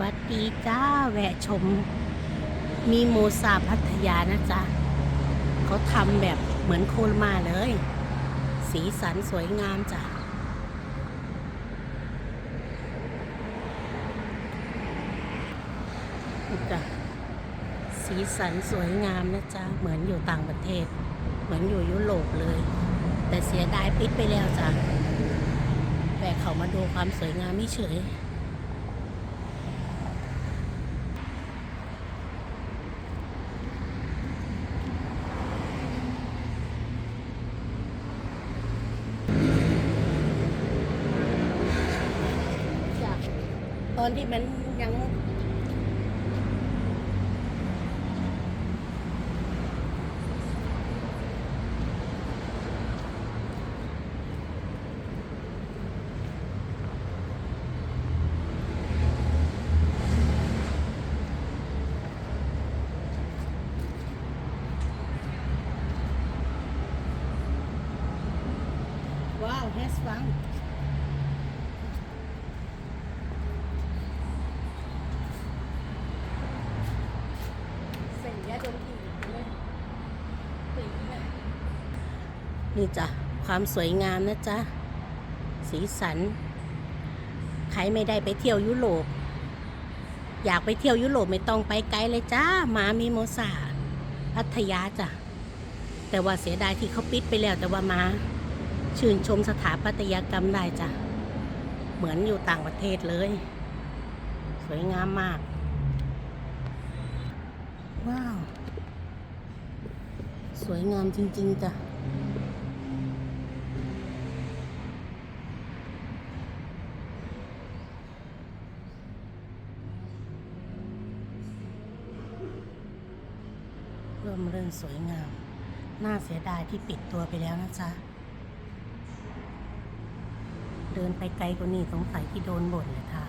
วัสดีจ้าแวะชม มีโมซาพัทยานะจ๊ะเขาทำแบบเหมือนโคลมาเลย สีสันสวยงามจ้ะจ้ะสีสันสวยงามนะจ๊ะ เหมือนอยู่ต่างประเทศ เหมือนอยู่ยุโรปเลย แต่เสียดายปิดไปแล้วจ้ะแวะเขามาดูความสวยงามไม่เฉย จาก ตอนที่มันยังว้าวแฮสฟัง เสียงยาดมกลิ่นเลยกลิ่นเนี่ย นี่จ้ะความสวยงามนะจ๊ะ สีสัน ใครไม่ได้ไปเที่ยวยุโรป อยากไปเที่ยวยุโรปไม่ต้องไปไกลเลยจ้า มามีโมซาพัทยาจ้ะ แต่ว่าเสียดายที่เขาปิดไปแล้วแต่ว่ามา ชื่นชมสถาปัตยกรรมได้จ้ะ เหมือนอยู่ต่างประเทศเลย สวยงามมาก ว้าว สวยงามจริง ๆ จ้ะ ริ่มเรื่นสวยงาม น่าเสียดายที่ปิดตัวไปแล้วนะจ๊ะ เดินไปไกลกว่านี้สงสัยที่โดนบ่นเลยท่า